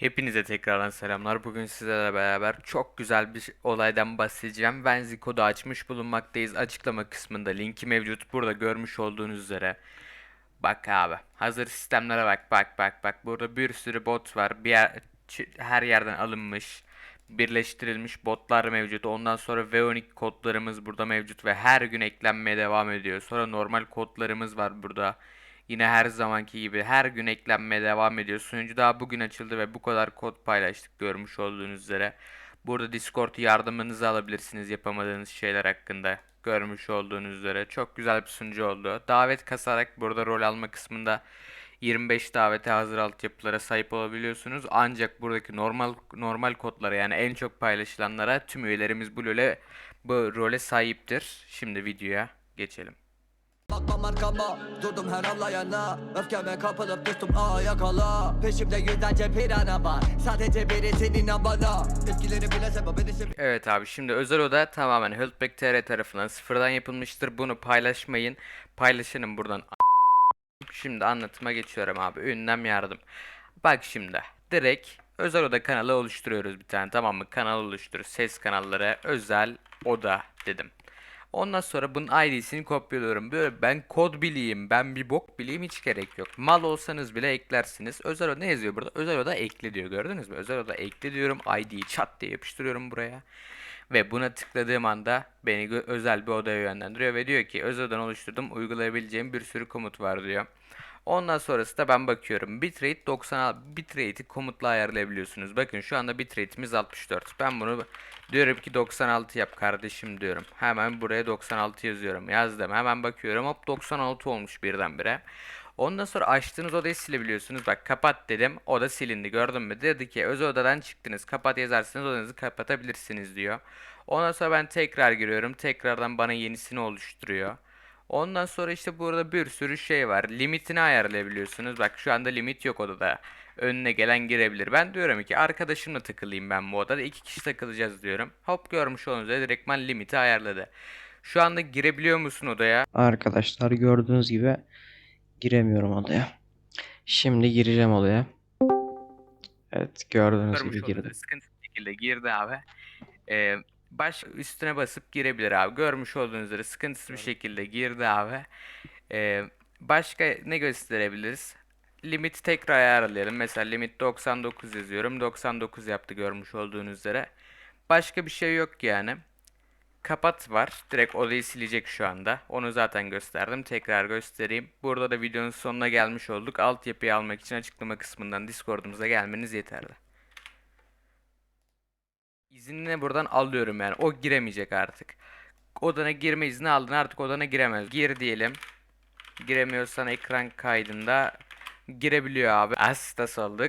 Hepinize tekrardan selamlar. Bugün sizlerle beraber çok güzel bir olaydan bahsedeceğim. Venzi kodu açmış bulunmaktayız. Açıklama kısmında linki mevcut. Burada görmüş olduğunuz üzere. Bak abi. Hazır sistemlere bak. Bak bak bak. Burada bir sürü bot var. Bir yer, her yerden alınmış. Birleştirilmiş botlar mevcut. Ondan sonra V12 kodlarımız burada mevcut ve her gün eklenmeye devam ediyor. Sonra normal kodlarımız var burada. Yine her zamanki gibi her gün eklenmeye devam ediyor. Sunucu daha bugün açıldı ve bu kadar kod paylaştık görmüş olduğunuz üzere. Burada Discord yardımınızı alabilirsiniz yapamadığınız şeyler hakkında. Görmüş olduğunuz üzere. Çok güzel bir sunucu oldu. Davet kasarak burada rol alma kısmında 25 davete hazır altyapılara sahip olabiliyorsunuz. Ancak buradaki normal normal kodlara yani en çok paylaşılanlara tüm üyelerimiz bu role, bu role sahiptir. Şimdi videoya geçelim. Bakmam arkama durdum her anlayana Öfkeme kapılıp düştüm ağa yakala Peşimde yüzlerce pirana var Sadece birisi inan bana Etkileri bile beni sev- Evet abi şimdi özel oda tamamen Helpback TR tarafından sıfırdan yapılmıştır. Bunu paylaşmayın. Paylaşanın buradan Şimdi anlatıma geçiyorum abi. Ünlem yardım. Bak şimdi direkt özel oda kanalı oluşturuyoruz bir tane tamam mı? Kanal oluştur. Ses kanalları özel oda dedim. Ondan sonra bunun ID'sini kopyalıyorum. Böyle ben kod bileyim, ben bir bok bileyim hiç gerek yok. Mal olsanız bile eklersiniz. Özel oda ne yazıyor burada? Özel oda ekle diyor. Gördünüz mü? Özel oda ekle diyorum. ID'yi çat diye yapıştırıyorum buraya. Ve buna tıkladığım anda beni özel bir odaya yönlendiriyor ve diyor ki özel odan oluşturdum uygulayabileceğim bir sürü komut var diyor. Ondan sonrası da ben bakıyorum. Bitrate 90 bitrate'i komutla ayarlayabiliyorsunuz. Bakın şu anda bitrate'imiz 64. Ben bunu diyorum ki 96 yap kardeşim diyorum. Hemen buraya 96 yazıyorum. Yazdım. Hemen bakıyorum. Hop 96 olmuş birdenbire. Ondan sonra açtığınız odayı silebiliyorsunuz. Bak kapat dedim. Oda silindi. Gördün mü? Dedi ki özel odadan çıktınız. Kapat yazarsanız odanızı kapatabilirsiniz diyor. Ondan sonra ben tekrar giriyorum. Tekrardan bana yenisini oluşturuyor. Ondan sonra işte burada bir sürü şey var. Limitini ayarlayabiliyorsunuz. Bak şu anda limit yok odada. Önüne gelen girebilir. Ben diyorum ki arkadaşımla takılayım ben bu odada. iki kişi takılacağız diyorum. Hop görmüş olduğunuz üzere direktman limiti ayarladı. Şu anda girebiliyor musun odaya? Arkadaşlar gördüğünüz gibi giremiyorum odaya. Şimdi gireceğim odaya. Evet gördüğünüz Görmüş gibi girdim. sıkıntısız bir şekilde girdi abi. Ee, baş üstüne basıp girebilir abi. Görmüş olduğunuz üzere sıkıntısız bir şekilde girdi abi. Ee, başka ne gösterebiliriz? Limit tekrar ayarlayalım. Mesela limit 99 yazıyorum. 99 yaptı görmüş olduğunuz üzere. Başka bir şey yok yani. Kapat var. Direkt odayı silecek şu anda. Onu zaten gösterdim. Tekrar göstereyim. Burada da videonun sonuna gelmiş olduk. Altyapıyı almak için açıklama kısmından Discord'umuza gelmeniz yeterli. İzinini buradan alıyorum yani. O giremeyecek artık. Odana girme izni aldın artık odana giremez. Gir diyelim. Giremiyorsan ekran kaydında girebiliyor abi. Astas olduk.